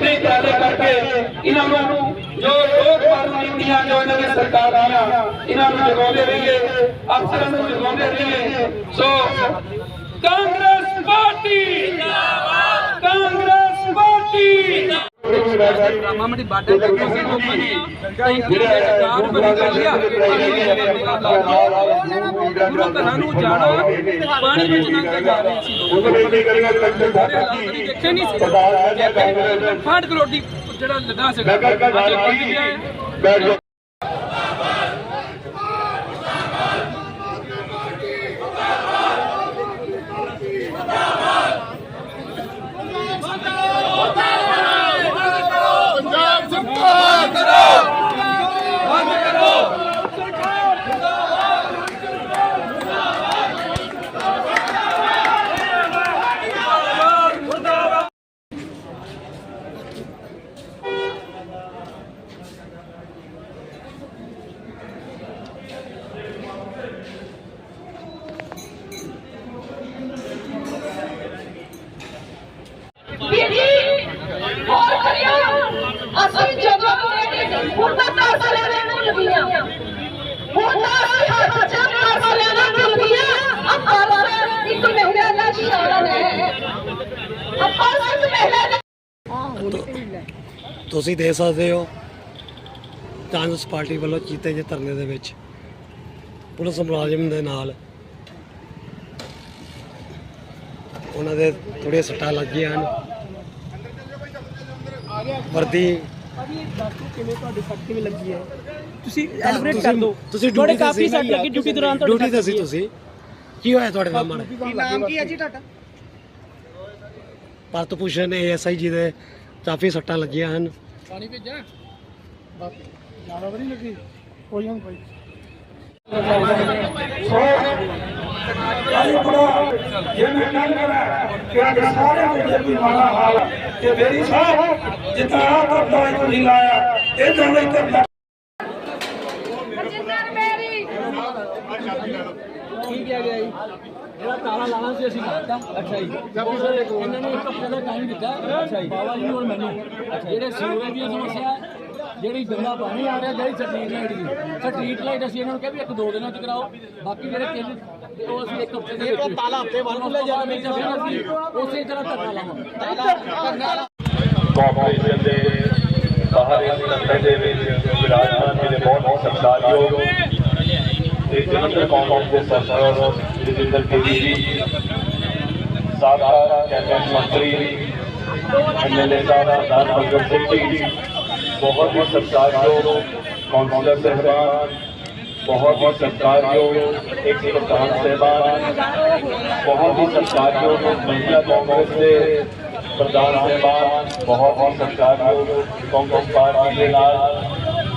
ਤੁਸੀਂ ਇਦਾਂ ਕਰਕੇ ਇਹਨਾਂ ਨੂੰ ਜੋ ਲੋਕ ਮਾਰਨ ਨੀਤੀਆਂ ਜੋ ਇਹਨਾਂ ਨੇ ਸਰਕਾਰ ਦੀਆਂ ਇਹਨਾਂ ਨੂੰ ਜਗਾਉਂਦੇ ਰਹੀਏ, ਅਫਸਰਾਂ ਨੂੰ ਜਗਾਉਂਦੇ ਰਹੀਏ। So Congress party! ਜਿੰਦਾਬਾਦ ਕਾਂਗਰਸ ਪਾਰਟੀ! ਮਾਮੜੀ ਬਾਟੇ ਤੱਕ ਅਸੀਂ ਲੋਕਾਂ ਨੇ ਟੈਂਕੀ ਦੇ ਸਰਕਾਰ ਬਣੀ ਕਰ ਲਿਆ ਉਹਨਾਂ ਘਰਾਂ ਨੂੰ ਜਾਣਾ ਪਾਣੀ ਵਿੱਚ ਲੰਘ ਜਾ ਰਹੇ ਸੀ ਦੇਖੇ ਨਹੀਂ ਸੀ 60 ਕਰੋੜ ਦੀ ਜਿਹੜਾ ਲੱਗਾ ਸੀਗਾ ਅੱਜ ਬੰਦ ਗਿਆ ਹੈ ਪੰਜਾਬ ਸਰਕਾਰ ਵੀਰ ਜੀ ਹੋਰ ਕਰਿਆ ਅਸੀਂ ਜਦੋਂ ਹੁਣ ਤਾਂ ਨੂੰ ਲੱਗੀਆਂ ਹੁਣ ਹੱਥ ਚ ਤਰਸ ਨੂੰ ਲੱਗੀਆਂ ਆਪਾਂ ਇੱਕ ਮਹੀਨੇ ਦਾ ਸ਼ਾਨ ਹੈ ਆਪਾਂ ਇੱਕ ਮਹੀਨੇ ਦਾ ਤੁਸੀਂ ਦੇ ਸਕਦੇ ਹੋ, ਕਾਂਗਰਸ ਪਾਰਟੀ ਵੱਲੋਂ ਕੀਤੇ ਜੇ ਧਰਨੇ ਦੇ ਵਿੱਚ ਪੁਲਿਸ ਮੁਲਾਜ਼ਮ ਦੇ ਨਾਲ ਉਹਨਾਂ ਦੇ ਥੋੜੀਆਂ ਸੱਟਾਂ ਲੱਗੀਆਂ ਹਨ। ਵਰਦੀ ਤੁਸੀਂ ਐਲਬਰੇਟ ਕਰ ਦਿਓ ਤੁਸੀਂ ਡਿਊਟੀ ਕਾਫੀ ਸੱਟ ਲੱਗੀ ਡਿਊਟੀ ਦੌਰਾਨ ਤੁਹਾਡੀ ਡਿਊਟੀ ਤੇ ਸੀ ਤੁਸੀਂ। ਕੀ ਹੋਇਆ ਤੁਹਾਡੇ ਨਾਲ ਮਾੜਾ? ਕੀ ਨਾਮ ਕੀ ਹੈ ਜੀ ਤੁਹਾਡਾ? ਭਾਰਤ ਭੂਸ਼ਣ ਏਐਸਆਈ ਜੀ ਦੇ ਕਾਫੀ ਸੱਟਾਂ ਲੱਗੀਆਂ ਹਨ। ਜਿਵੇਂ ਗੱਲ ਕਰਾਂ ਕਿ ਅੱਜ ਸਾਰੇ ਜਿਹੜੇ ਕੋਈ ਮਾੜਾ ਹਾਲ ਤੇ ਮੇਰੀ ਸਾਹਿਬ ਜਿੱਦਾਂ ਆਹ ਕਰਦਾ ਤੁਸੀਂ ਲਾਇਆ ਇਹ ਤਾਂ ਨਹੀਂ ਕਰਦਾ ਜਿੰਦਰ ਮੇਰੀ। ਕੀ ਕਿਹਾ ਗਿਆ ਜੀ? ਜਿਹੜਾ ਤਾਲਾ ਲਾਣਾ ਸੀ ਅਸੀਂ ਲਾਤਾ। ਅੱਛਾ ਜੀ। ਇਹਨਾਂ ਨੇ ਇੱਕ ਹਫ਼ਤੇ ਦਾ ਟਾਈਮ ਦਿੱਤਾ। ਅੱਛਾ ਜੀ। ਬਾਬਾ ਜੀ ਨੂੰ ਔਰ ਮੈਨੂੰ ਜਿਹੜੇ ਸੀਵਰੇਜ ਦੀ ਸਮੱਸਿਆ ਜਿਹੜੀ ਗੰਦਾ ਪਾਣੀ ਆ ਰਿਹਾ ਜਿਹੜੀ ਸਟਰੀਟ ਲਾਈਟ ਦੀ ਸਟਰੀਟ ਲਾਈਟ ਅਸੀਂ ਇਹਨਾਂ ਨੂੰ ਕਿਹਾ ਵੀ ਇੱਕ ਦੋ ਦਿਨਾਂ ਚ ਕਰਾਓ। ਬਾਕੀ ਜਿਹੜੇ ਤਿੰਨ ਤੇ ਉਹ ਅਸੀਂ ਇੱਕ ਹਫ਼ਤੇ ਦੇ ਵਿੱਚ। ਤਾਲਾ ਹਫ਼ਤੇ ਬਾਅਦ ਲੈ ਜਾਣਾ ਨਹੀਂ ਅਸੀਂ ਉਸੇ ਤਰ੍ਹਾਂ ਧੱਕਾ ਲਾਵਾਂਗੇ। ਕਾਰਪੋਰੇਸ਼ਨ ਦੇ ਬਾਹਰ ਇਸ ਰਸਤੇ ਦੇ ਵਿੱਚ ਵਿਰਾਜਮਾਨ ਮੇਰੇ ਬਹੁਤ ਬਹੁਤ ਸਤਿਕਾਰਯੋਗ ਤੇ ਜਨਰਲ ਕਾਂਗਰਸ ਦੇ ਸਰਦਾਰ ਜਗਿੰਦਰ ਕੇਜੀ ਜੀ ਸਾਬਕਾ ਕੈਬਨਿਟ ਮੰਤਰੀ ਐਮਐਲਏ ਸਾਹਿਬ ਸਰਦਾਰ ਭਗਤ ਸਿੰਘ ਜੀ ਬਹੁਤ ਹੀ ਸਤਿਕਾਰਯੋਗ ਕੌਂਸਲਰ ਸਹਿਬਾਨ ਬਹੁਤ ਹੀ ਸਤਿਕਾਰਯੋਗ ਇੱਕ ਪ੍ਰਧਾਨ ਸਹਿਬਾਨ ਬਹੁਤ ਹੀ ਸਤਿਕਾਰਯੋਗ ਮਹਿਲਾ ਕਾਂਗਰਸ ਦੇ ਪ੍ਰਧਾਨ ਸਹਿਬਾਨ ਬਹੁਤ ਹੀ ਸਤਿਕਾਰਯੋਗ ਕਾਂਗਰਸ ਪਾਰਟੀ ਦੇ ਨਾਲ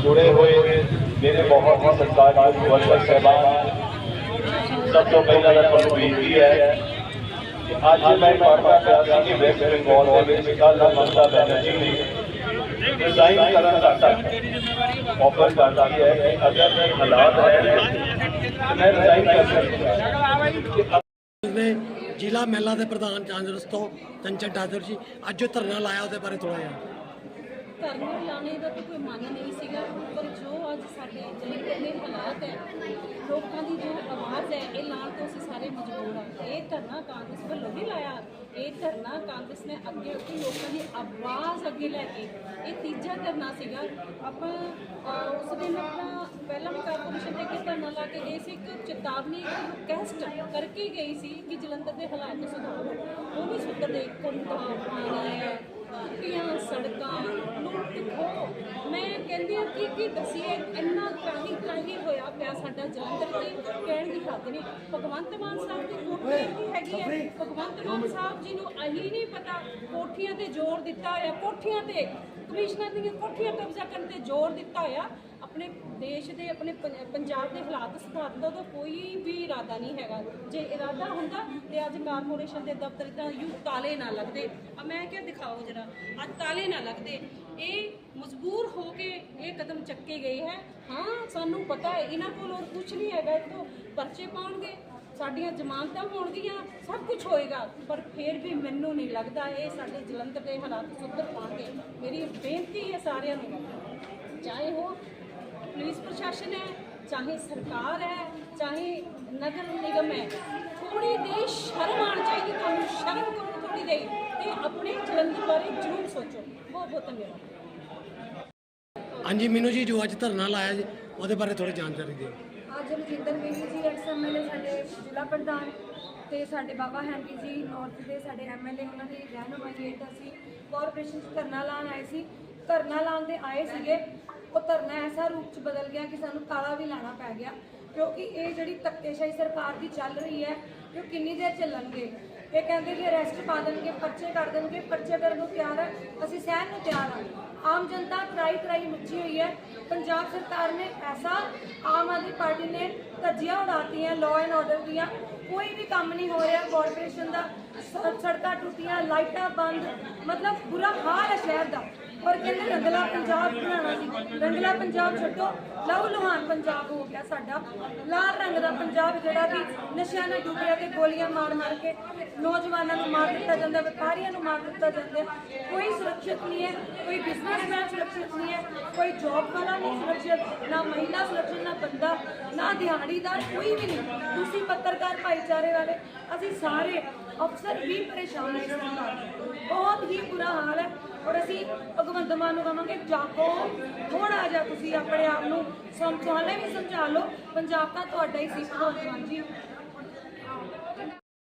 ਜੁੜੇ ਹੋਏ ਮੇਰੇ ਬਹੁਤ ਹੀ ਸਤਿਕਾਰਯੋਗ ਵਰਕਰ ਸਹਿਬਾਨ ਸਭ ਤੋਂ ਪਹਿਲਾਂ ਤਾਂ ਤੁਹਾਨੂੰ ਬੇਨਤੀ ਹੈ ਕਿ ਅੱਜ ਮੈਂ ਪੜ੍ਹਦਾ ਪਿਆ ਸੀ ਕਿ ਵੈਸਟ ਬੰਗਾਲ ਦੇ ਵਿੱਚ ਡਿਜ਼ਾਈਨ ਕਰਨ ਦਾ ਤੱਕ ਆਫਰ ਕਰਦੀ ਹੈ ਕਿ ਅਗਰ ਇਹ ਹਾਲਾਤ ਹੈ ਤਾਂ ਮੈਂ ਡਿਜ਼ਾਈਨ ਕਰ ਸਕਦਾ ਨੇ ਜ਼ਿਲ੍ਹਾ ਮਹਿਲਾ ਦੇ ਪ੍ਰਧਾਨ ਕਾਂਗਰਸ ਤੋਂ ਕੰਚਨ ਠਾਕੁਰ ਜੀ ਅੱਜ ਜੋ ਧਰਨਾ ਲਾਇਆ ਉਹਦੇ ਬਾਰੇ ਥੋੜਾ ਜਿਹਾ। ਧਰਨੇ ਲਾਣੇ ਦਾ ਤਾਂ ਕੋਈ ਮਨ ਨਹੀਂ ਸੀਗਾ। ਪਰ ਜੋ ਅੱਜ ਸਾਡੇ ਜਲੰਧਰ ਦੇ ਹਾਲਾਤ ਹੈ, ਲੋਕਾਂ ਦੀ ਜੋ ਆਵਾਜ਼ ਹੈ, ਇਹ ਲਾਉਣ ਤੋਂ ਅਸੀਂ ਸਾਰੇ ਮਜਬੂਰ ਹਾਂ। ਇਹ ਧਰਨਾ ਕਾਂਗਰਸ ਵੱਲੋਂ ਨਹੀਂ ਲਾਇਆ। ਇਹ ਧਰਨਾ ਕਾਂਗਰਸ ਨੇ ਅੱਗੇ ਉੱਠੀ ਲੋਕਾਂ ਦੀ ਆਵਾਜ਼ ਅੱਗੇ ਲੈ ਕੇ ਇਹ ਤੀਜਾ ਧਰਨਾ ਸੀਗਾ। ਆਪਾਂ ਉਸ ਦਿਨ ਆਪਣਾ ਪਹਿਲਾਂ ਵੀ ਕਾਰਪੋਰੇਸ਼ਨ ਦੇ ਕਿਸ ਧਰਨਾ ਲਾ ਕੇ ਗਏ ਸੀ। ਇੱਕ ਚੇਤਾਵਨੀ, ਇੱਕ ਰਿਕਵੈਸਟ ਕਰਕੇ ਗਈ ਸੀ ਕਿ ਜਲੰਧਰ ਦੇ ਹਾਲਾਤ ਸੁਧਾਰੋ। ਉਹ ਵੀ ਸੁਧਰਦੇ। ਕੁੰਡਾ, ਪਾਣੀ ਹੈ ਟੁੱਟੀਆਂ ਸੜਕਾਂ ਲੁੱਟ ਖੋਹ ਮੈਂ ਕਹਿੰਦੀ ਹਾਂ ਕਿ ਕੀ ਦਸੀਏ ਇੰਨਾ ਤਰਾਹੀ ਤਰਾਹੀ ਹੋਇਆ ਪਿਆ ਸਾਡਾ ਜਲੰਧਰ ਦੀ ਕਹਿਣ ਦੀ ਹੱਦ ਨਹੀਂ। ਭਗਵੰਤ ਮਾਨ ਸਾਹਿਬ ਦੀ ਕੋਠੀ ਵੀ ਹੈਗੀ ਹੈ। ਭਗਵੰਤ ਮਾਨ ਸਾਹਿਬ ਜੀ ਨੂੰ ਅਹੀ ਨਹੀਂ ਪਤਾ ਕੋਠੀਆਂ ਤੇ ਜ਼ੋਰ ਦਿੱਤਾ ਹੋਇਆ। ਕੋਠੀਆਂ ਤੇ ਕਮਿਸ਼ਨਰ ਦੀਆਂ ਕੋਠੀਆਂ ਕਬਜ਼ਾ ਕਰਨ ਤੇ ਜ਼ੋਰ ਦਿੱਤਾ ਹੋਇਆ। ਆਪਣੇ ਦੇਸ਼ ਦੇ, ਆਪਣੇ ਪੰਜਾਬ ਦੇ ਹਾਲਾਤ ਸੁਧਾਰਨ ਦਾ ਉਹਦਾ ਕੋਈ ਵੀ ਇਰਾਦਾ ਨਹੀਂ ਹੈਗਾ। ਜੇ ਇਰਾਦਾ ਹੁੰਦਾ ਤੇ ਅੱਜ ਕਾਰਪੋਰੇਸ਼ਨ ਦੇ ਦਫ਼ਤਰ ਤਾਂ ਯੂ ਤਾਲੇ ਨਾ ਲੱਗਦੇ। ਆ ਮੈਂ ਕਿਹਾ ਦਿਖਾਓ ਜਰਾ, ਅੱਜ ਤਾਲੇ ਨਾ ਲੱਗਦੇ। ਇਹ ਮਜਬੂਰ ਹੋ ਕੇ ਇਹ ਕਦਮ ਚੱਕੇ ਗਏ ਹੈ। ਹਾਂ, ਸਾਨੂੰ ਪਤਾ ਹੈ, ਇਹਨਾਂ ਕੋਲ ਹੋਰ ਕੁਝ ਨਹੀਂ ਹੈਗਾ, ਇਹ ਤੋਂ ਪਰਚੇ ਪਾਉਣਗੇ, ਸਾਡੀਆਂ ਜ਼ਮਾਨਤਾਂ ਹੋਣਗੀਆਂ, ਸਭ ਕੁਝ ਹੋਏਗਾ। ਪਰ ਫਿਰ ਵੀ ਮੈਨੂੰ ਨਹੀਂ ਲੱਗਦਾ ਇਹ ਸਾਡੇ ਜਲੰਧਰ ਦੇ ਹਾਲਾਤ ਸੁਧਰ ਪਾਉਣਗੇ। ਮੇਰੀ ਬੇਨਤੀ ਹੈ ਸਾਰਿਆਂ ਨੂੰ, ਚਾਹੇ ਉਹ ਪੁਲਿਸ ਪ੍ਰਸ਼ਾਸਨ ਹੈ ਚਾਹੇ ਸਰਕਾਰ ਹੈ ਚਾਹੇ ਨਗਰ ਨਿਗਮ ਹੈ ਥੋੜੀ ਦੇ ਸ਼ਰਮ ਆਉਣੀ ਚਾਹੀਦੀ ਤੁਹਾਨੂੰ ਸ਼ਰਮ ਕਰੋ ਥੋੜੀ ਦੇ ਤੇ ਆਪਣੇ ਜਲੰਧਰ ਬਾਰੇ ਜ਼ਰੂਰ ਸੋਚੋ। ਬਹੁਤ ਬਹੁਤ ਧੰਨਵਾਦ। ਹਾਂਜੀ ਮੀਨੂ ਜੀ ਜੋ ਅੱਜ ਧਰਨਾ ਲਾਇਆ ਜੀ ਉਹਦੇ ਬਾਰੇ ਥੋੜੀ ਜਾਣਕਾਰੀ ਦਿਓ। ਅੱਜ ਰਜਿੰਦਰ ਬੇਦੀ ਜੀ ਐਕਸ ਐਮਐਲਏ ਸਾਡੇ ਜ਼ਿਲ੍ਹਾ ਪ੍ਰਧਾਨ ਤੇ ਸਾਡੇ ਬਾਬਾ ਹੈਂਕੀ ਜੀ ਨਾਰਥ ਦੇ ਸਾਡੇ ਐਮਐਲਏ ਉਹਨਾਂ ਦੀ ਰਹਿਨੁਮਾਈ ਹੇਠ ਅਸੀਂ ਕਾਰਪੋਰੇਸ਼ਨ 'ਚ ਧਰਨਾ ਲਾਉਣ ਆਏ ਸੀ। ਧਰਨਾ ਲਾਉਣ ਦੇ ਆਏ ਸੀਗੇ। ਉਹ ਧਰਨਾ ਐਸਾ ਰੂਪ 'ਚ ਬਦਲ ਗਿਆ ਕਿ ਸਾਨੂੰ ਤਾਲਾ ਵੀ ਲਾਣਾ ਪੈ ਗਿਆ, ਕਿਉਂਕਿ ਇਹ ਜਿਹੜੀ ਧੱਕੇਸ਼ਾਹੀ ਸਰਕਾਰ ਦੀ ਚੱਲ ਰਹੀ ਹੈ ਕਿ ਉਹ ਕਿੰਨੀ ਦੇਰ ਚੱਲਣਗੇ? ਇਹ ਕਹਿੰਦੇ ਕਿ ਅਰੈਸਟ ਪਾ ਦੇਣਗੇ, ਪਰਚੇ ਕਰ ਦੇਣਗੇ, ਪਰਚੇ ਕਰਨ ਨੂੰ ਤਿਆਰ ਹੈ, ਅਸੀਂ ਸਹਿਣ ਨੂੰ ਤਿਆਰ ਹਾਂ। ਆਮ ਜਨਤਾ ਤਰਾਈ ਤਰਾਈ ਮੱਚੀ ਹੋਈ ਹੈ। ਪੰਜਾਬ ਸਰਕਾਰ ਨੇ ਐਸਾ ਆਮ ਆਦਮੀ ਪਾਰਟੀ ਨੇ ਧੱਜੀਆਂ ਉਡਾਤੀਆਂ ਲਾਅ ਐਂਡ ਆਰਡਰ ਦੀਆਂ। ਕੋਈ ਵੀ ਕੰਮ ਨਹੀਂ ਹੋ ਰਿਹਾ ਕਾਰਪੋਰੇਸ਼ਨ ਦਾ ਸੜਕਾਂ ਟੁੱਟੀਆਂ, ਲਾਈਟਾਂ ਬੰਦ, ਮਤਲਬ ਬੁਰਾ ਹਾਲ ਹੈ ਸ਼ਹਿਰ ਦਾ। ਔਰ ਕਹਿੰਦੇ ਰੰਗਲਾ ਪੰਜਾਬ ਬਣਾਉਣਾ ਸੀ। ਰੰਗਲਾ ਪੰਜਾਬ ਛੱਡੋ। ਲਹੂ ਲੁਹਾਨ ਪੰਜਾਬ ਹੋ ਗਿਆ ਸਾਡਾ। ਲਾਲ ਰੰਗ ਦਾ ਪੰਜਾਬ ਜਿਹੜਾ ਕਿ ਨਸ਼ਿਆਂ ਨਾਲ ਡੁੱਬਿਆ ਤੇ ਗੋਲੀਆਂ ਮਾਰ ਮਾਰ ਕੇ ਨੌਜਵਾਨਾਂ ਨੂੰ ਮਾਰ ਦਿੱਤਾ ਜਾਂਦਾ, ਵਪਾਰੀਆਂ ਨੂੰ ਮਾਰ ਦਿੱਤਾ ਜਾਂਦਾ ਕੋਈ ਸੁਰੱਖਿਅਤ ਨਹੀਂ ਹੈ, ਕੋਈ ਬਿਜ਼ਨਸਮੈਨ ਸੁਰੱਖਿਅਤ ਨਹੀਂ ਹੈ, ਕੋਈ ਜੌਬ ਵਾਲਾ ਨਹੀਂ ਸੁਰੱਖਿਅਤ, ਨਾ ਮਹਿਲਾ ਸੁਰੱਖਿਅਤ, ਨਾ ਬੰਦਾ, ਨਾ ਦਿਹਾੜੀਦਾਰ, ਕੋਈ ਵੀ ਨਹੀਂ। ਤੁਸੀਂ ਪੱਤਰਕਾਰ ਭਾਈਚਾਰੇ ਵਾਲੇ, ਅਸੀਂ ਸਾਰੇ ਅਫਸਰ ਵੀ ਪਰੇਸ਼ਾਨ ਹੈ ਇਸ ਸਰਕਾਰ ਤੋਂ। ਬਹੁਤ ਹੀ ਬੁਰਾ ਹਾਲ ਹੈ ਔਰ ਅਸੀਂ ਭਗਵੰਤ ਮਾਨ ਨੂੰ ਕਹਾਂਗੇ, ਜਾਗੋ ਥੋੜਾ ਜਿਹਾ ਤੁਸੀਂ ਆਪਣੇ ਆਪ ਨੂੰ ਸਮਝਾਉਣੇ ਵੀ ਸਮਝਾ ਲਓ, ਪੰਜਾਬ ਤਾਂ ਤੁਹਾਡਾ ਹੀ ਸੀ, ਭਗਵੰਤ ਮਾਨ ਜੀ।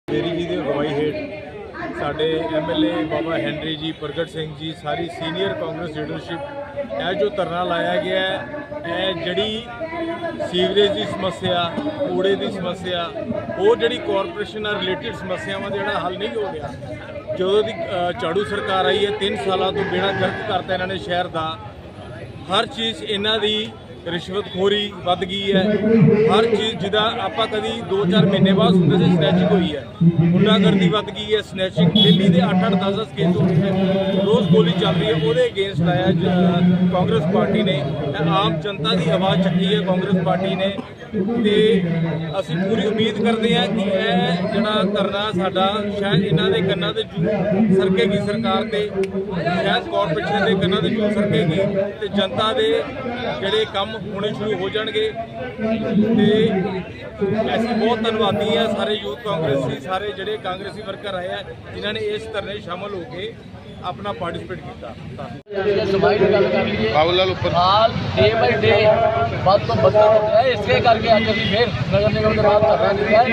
ਮੇਰੀ ਜੀ ਦੀ ਅਗਵਾਈ ਹੇਠ ਸਾਡੇ ਐਮਐਲਏ ਬਾਬਾ ਹੈਨਰੀ ਜੀ, ਪ੍ਰਗਟ ਸਿੰਘ ਜੀ, ਸਾਰੀ ਸੀਨੀਅਰ ਕਾਂਗਰਸ ਲੀਡਰਸ਼ਿਪ, ਇਹ ਜੋ ਧਰਨਾ ਲਾਇਆ ਗਿਆ ਹੈ, ਇਹ ਜਿਹੜੀ ਸੀਵਰੇਜ ਦੀ ਸਮੱਸਿਆ, ਕੂੜੇ ਦੀ ਸਮੱਸਿਆ, ਉਹ ਜਿਹੜੀ ਕਾਰਪੋਰੇਸ਼ਨ ਨਾਲ ਰਿਲੇਟਡ ਸਮੱਸਿਆਵਾਂ ਦਾ ਜਿਹੜਾ ਹੱਲ ਨਹੀਂ ਹੋ ਰਿਹਾ ਜਦੋਂ ਦੀ ਝਾੜੂ ਸਰਕਾਰ ਆਈ ਹੈ 3 ਸਾਲਾਂ ਤੋਂ ਬੇੜਾ ਗਰਕ ਕਰਤਾ ਇਹਨਾਂ ਨੇ ਸ਼ਹਿਰ ਦਾ। ਹਰ ਚੀਜ਼ ਇਹਨਾਂ ਦੀ ਰਿਸ਼ਵਤਖੋਰੀ ਵੱਧ ਗਈ ਹੈ। ਹਰ ਚੀਜ਼ ਜਿਹਦਾ ਆਪਾਂ ਕਦੀ 2-4 ਮਹੀਨੇ ਬਾਅਦ ਸੁਣਦੇ ਸੀ ਸਨੈਚਿੰਗ ਹੋਈ ਹੈ। ਗੁੰਡਾਗਰਦੀ ਵੱਧ ਗਈ ਹੈ ਸਨੈਚਿੰਗ ਦਿੱਲੀ ਦੇ 8-8 10-10 ਕੇਸ ਹੋ ਗਏ ਹੈ ਰੋਜ਼ ਗੋਲੀ ਚੱਲ ਰਹੀ ਹੈ, ਉਹਦੇ ਅਗੇਂਸਟ ਆਇਆ ਕਾਂਗਰਸ ਪਾਰਟੀ ਨੇ। ਆਮ ਜਨਤਾ ਦੀ ਆਵਾਜ਼ ਚੱਕੀ ਹੈ, ਕਾਂਗਰਸ ਪਾਰਟੀ ਨੇ। ਤੇ ਅਸੀਂ ਪੂਰੀ ਉਮੀਦ ਕਰਦੇ ਹਾਂ ਕਿ ਇਹ ਜਿਹੜਾ ਧਰਨਾ ਸਾਡਾ, ਸ਼ਾਇਦ ਇਹਨਾਂ ਦੇ ਕੰਨਾਂ ਤੇ ਜੂ ਸਰਕੇਗੀ ਸਰਕਾਰ ਤੇ, ਸ਼ਾਇਦ ਕਾਰਪੋਰੇਸ਼ਨ ਦੇ ਕੰਨਾਂ ਤੇ ਜੂ ਸਰਕੇਗੀ ਤੇ ਜਨਤਾ ਦੇ ਜਿਹੜੇ ਕੰਮ ਹੋਣੇ ਸ਼ੁਰੂ ਹੋ ਜਾਣਗੇ। ਤੇ ਅਸੀਂ ਬਹੁਤ ਧੰਨਵਾਦੀ ਆ ਸਾਰੇ ਯੂਥ ਕਾਂਗਰਸੀ, ਸਾਰੇ ਜਿਹੜੇ ਕਾਂਗਰਸੀ ਵਰਕਰ ਆਏ ਆ, ਜਿਨ੍ਹਾਂ ਨੇ ਇਸ ਧਰਨੇ ਸ਼ਾਮਲ ਹੋ ਕੇ ਆਪਣਾ ਪਾਰਟਿਸਿਪੇਟ ਕੀਤਾ। ਜੇ ਸਫ਼ਾਈ ਦੀ ਗੱਲ ਕਰ ਲਈਏ ਬਾਬੂਲਾਲ ਉੱਪਰ। ਹਾਲ ਡੇ ਬਾਈ ਡੇ ਵੱਧ ਤੋਂ ਬੱਤਰ ਹੋ। ਇਸੇ ਕਰਕੇ ਅੱਜ ਅਸੀਂ ਫਿਰ ਨਗਰ ਨਿਗਮ ਦੇ ਬਾਅਦ ਧਰਨਾ ਦਿੱਤਾ ਹੈ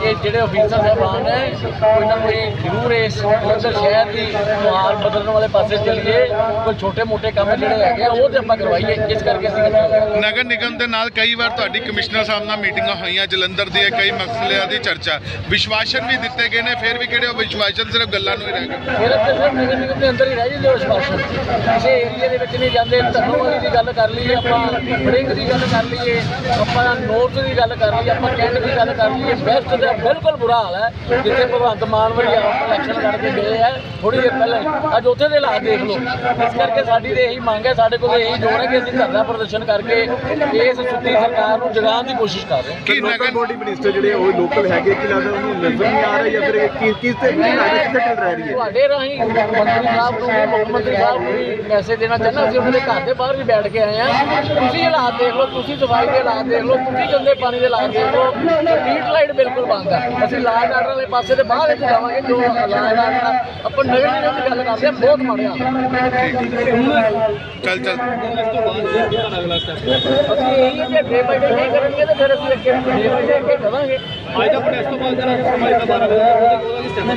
ਕਿ ਜਿਹੜੇ ਅਫੀਸਰ ਸਾਹਿਬਾਨ ਹੈ ਕੋਈ ਨਾ ਕੋਈ ਜ਼ਰੂਰ ਇਸ ਜਲੰਧਰ ਸ਼ਹਿਰ ਦੀ ਮਾਹੌਲ ਬਦਲਣ ਵਾਲੇ ਪਾਸੇ ਚੱਲੀਏ। ਕੋਈ ਛੋਟੇ ਮੋਟੇ ਕੰਮ ਜਿਹੜੇ ਹੈਗੇ ਆ ਉਹ ਤੇ ਆਪਾਂ ਕਰਵਾਈਏ। ਇਸ ਕਰਕੇ ਅਸੀਂ ਕਰ ਰਹੇ ਹਾਂ। ਨਗਰ ਨਿਗਮ ਦੇ ਨਾਲ ਕਈ ਵਾਰ ਤੁਹਾਡੀ ਕਮਿਸ਼ਨਰ ਸਾਹਿਬ ਨਾਲ ਮੀਟਿੰਗਾਂ ਹੋਈਆਂ ਜਲੰਧਰ ਦੀਆਂ ਕਈ ਮਸਲਿਆਂ ਦੀ ਚਰਚਾ। ਵਿਸ਼ਵਾਸਨ ਵੀ ਦਿੱਤੇ ਗਏ ਨੇ ਫਿਰ ਵੀ ਕਿਹੜੇ ਉਹ ਵਿਸ਼ਵਾਸਨ ਸਿਰਫ ਗੱਲਾਂ ਨੂੰ ਹੀ ਰਹਿ ਗਏ? ਫਿਰ ਤੇ ਸਿਰਫ ਨਗਰ ਨਿਗਮ ਦੇ ਅੰਦਰ ਹੀ ਰਹਿ ਜਾਂਦੇ ਉਸ ਕਿਸੇ ਏਰੀਆ ਦੇ ਵਿੱਚ ਨਹੀਂ ਜਾਂਦੇ ਧਰਨੋਵਾਲੀ ਦੀ ਗੱਲ ਕਰ ਲਈਏ ਆਪਾਂ ਬੜਿੰਗ ਦੀ ਗੱਲ ਕਰ ਲਈਏ ਆਪਾਂ ਨੋਰਥ ਦੀ ਗੱਲ ਕਰ ਲਈਏ ਆਪਾਂ ਕੈਂਟ ਦੀ ਗੱਲ ਕਰ ਲਈਏ ਵੈਸਟ ਦਾ ਬਿਲਕੁਲ ਬੁਰਾ ਹਾਲ ਹੈ ਜਿੱਥੇ ਭਗਵੰਤ ਮਾਨ ਵਰੀ ਆਪ ਇਲੈਕਸ਼ਨ ਲੜ ਕੇ ਗਏ ਹੈ ਥੋੜੀ ਦੇਰ ਪਹਿਲਾਂ। ਅੱਜ ਉੱਥੇ ਦੇ ਹਾਲਾਤ ਦੇਖ ਲਓ। ਇਸ ਕਰਕੇ ਸਾਡੀ ਤੇ ਇਹੀ ਮੰਗ ਹੈ ਸਾਡੇ ਕੋਲ ਇਹੀ ਜੋਰ ਹੈ ਕਿ ਅਸੀਂ ਧਰਨਾ ਪ੍ਰਦਰਸ਼ਨ ਕਰਕੇ ਇਸ ਸੁੱਤੀ ਸਰਕਾਰ ਨੂੰ ਜਗਾਉਣ ਦੀ ਕੋਸ਼ਿਸ਼ ਕਰ ਰਹੇ ਹਾਂ। ਕਿ ਨਗਰ ਬੋਡੀ ਮਿਨਿਸਟਰ ਜਿਹੜੇ ਉਹ ਲੋਕਲ ਹੈਗੇ ਕਿ ਲੱਗਦਾ ਉਹਨੂੰ ਨਜ਼ਰ ਨਹੀਂ ਆ ਰਿਹਾ ਜਾਂ ਫਿਰ ਕਿਸ ਕਿਸ ਤੇ ਕਿੱਥੇ ਚੱਲ ਰਹਿ ਰਹੀ ਹੈ? ਤੁਹਾਡੇ ਰਾਹੀਂ ਮੰਤਰੀ ਸਾਹਿਬ ਨੂੰ ਮੁੱਖ ਮੰਤਰੀ ਸਾਹਿਬ ਨੂੰ ਵੀ ਮੈਸੇਜ ਦੇਣਾ ਚਾਹੁੰਦਾ ਅਸੀਂ ਉਹਨਾਂ ਦੇ ਘਰ ਦੇ ਬਾਹਰ ਵੀ ਬੈਠ ਕੇ ਆਏ ਆ ਤੁਸੀਂ ਹਾਲਾਤ ਦੇਖ ਲਓ ਤੁਸੀਂ ਸਫ਼ਾਈ ਦੇ ਹਾਲਾਤ ਦੇਖ ਲਓ ਤੁਸੀਂ ਗੰਦੇ ਪਾਣੀ ਦੇ ਹਾਲਾਤ ਦੇਖ ਲਓ। ਸਟਰੀਟ ਲਾਈਟ ਬਿਲਕੁਲ ਬੰਦ ਹੈ ਅਸੀਂ ਲਾਲ ਆਰਡਰ ਵਾਲੇ ਪਾਸੇ ਦੇ ਬਾਹਰ ਵਿੱਚ ਜਾਵਾਂਗੇ ਜੋ ਲਾਲ ਆਰਡਰ ਆਪਾਂ ਨਗਰ ਨਿਗਮ ਦੀ ਗੱਲ ਕਰਦੇ ਹਾਂ ਬਹੁਤ ਮਾੜੇ ਹਾਲ ਚੱਲ ਚੱਲ। ਅਸੀਂ ਇਹੀ ਜੇ ਡੇ ਬਾਈ ਡੇ ਨਹੀਂ ਕਰਨਗੇ ਤਾਂ ਫਿਰ ਅਸੀਂ ਅੱਗੇ ਡੇ ਬਾਈ ਡੇ ਅੱਗੇ ਕਰਾਂਗੇ ਅੱਜ ਦਾ ਪ੍ਰੈਸ ਤੋਂ ਬਾਅਦ ਜਿਹੜਾ ਸਮਾਜ ਦਾ ਬਾਰੇ